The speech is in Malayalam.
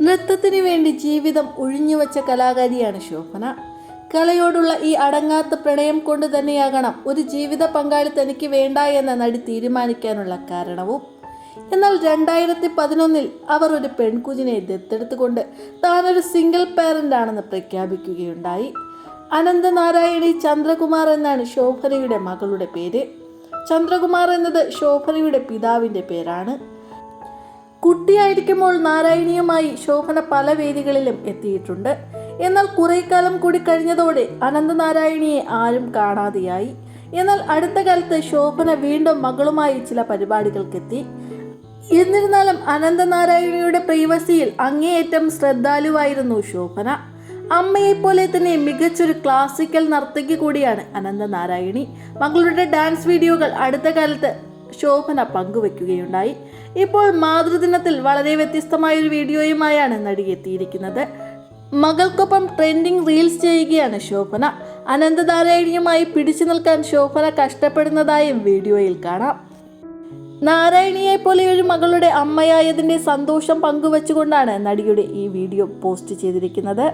നൃത്തത്തിന് വേണ്ടി ജീവിതം ഒഴിഞ്ഞുവച്ച കലാകാരിയാണ് ശോഭന. കലയോടുള്ള ഈ അടങ്ങാത്ത പ്രണയം കൊണ്ട് തന്നെയാകണം ഒരു ജീവിത പങ്കാളി തനിക്ക് വേണ്ട എന്ന നടി തീരുമാനിക്കാനുള്ള കാരണവും. എന്നാൽ രണ്ടായിരത്തി പതിനൊന്നിൽ അവർ ഒരു പെൺകുഞ്ഞിനെ ദത്തെടുത്തുകൊണ്ട് താനൊരു സിംഗിൾ പാരന്റ് ആണെന്ന് പ്രഖ്യാപിക്കുകയുണ്ടായി. അനന്തനാരായണി ചന്ദ്രകുമാർ എന്നാണ് ശോഭനയുടെ മകളുടെ പേര്. ചന്ദ്രകുമാർ എന്നത് ശോഭനയുടെ പിതാവിന്റെ പേരാണ്. കുട്ടിയായിരിക്കുമ്പോൾ നാരായണീയമായി ശോഭന പല വേദികളിലും എത്തിയിട്ടുണ്ട്. എന്നാൽ കുറെ കാലം കൂടി കഴിഞ്ഞതോടെ അനന്തനാരായണിയെ ആരും കാണാതെയായി. എന്നാൽ അടുത്ത കാലത്ത് ശോഭന വീണ്ടും മകളുമായി ചില പരിപാടികൾക്കെത്തി. എന്നിരുന്നാലും അനന്തനാരായണിയുടെ പ്രൈവസിയിൽ അങ്ങേയറ്റം ശ്രദ്ധാലുവായിരുന്നു ശോഭന. അമ്മയെപ്പോലെ തന്നെ മികച്ചൊരു ക്ലാസിക്കൽ നർത്തകി കൂടിയാണ് അനന്തനാരായണി. മകളുടെ ഡാൻസ് വീഡിയോകൾ അടുത്ത കാലത്ത് ശോഭന പങ്കുവെക്കുകയുണ്ടായി. ഇപ്പോൾ മാതൃദിനത്തിൽ വളരെ വ്യത്യസ്തമായ ഒരു വീഡിയോയുമായാണ് നടി എത്തിയിരിക്കുന്നത് മകൾക്കൊപ്പം ട്രെൻഡിങ് റീൽസ് ചെയ്യുകയാണ് ശോഭന. അനന്തനാരായണിയുമായി പിടിച്ചു നിൽക്കാൻ ശോഭന കഷ്ടപ്പെടുന്നതായും വീഡിയോയിൽ കാണാം. നാരായണിയെ പോലെ ഒരു മകളുടെ അമ്മയായതിന്റെ സന്തോഷം പങ്കുവച്ചുകൊണ്ടാണ് നടിയുടെ ഈ വീഡിയോ പോസ്റ്റ് ചെയ്തിരിക്കുന്നത്.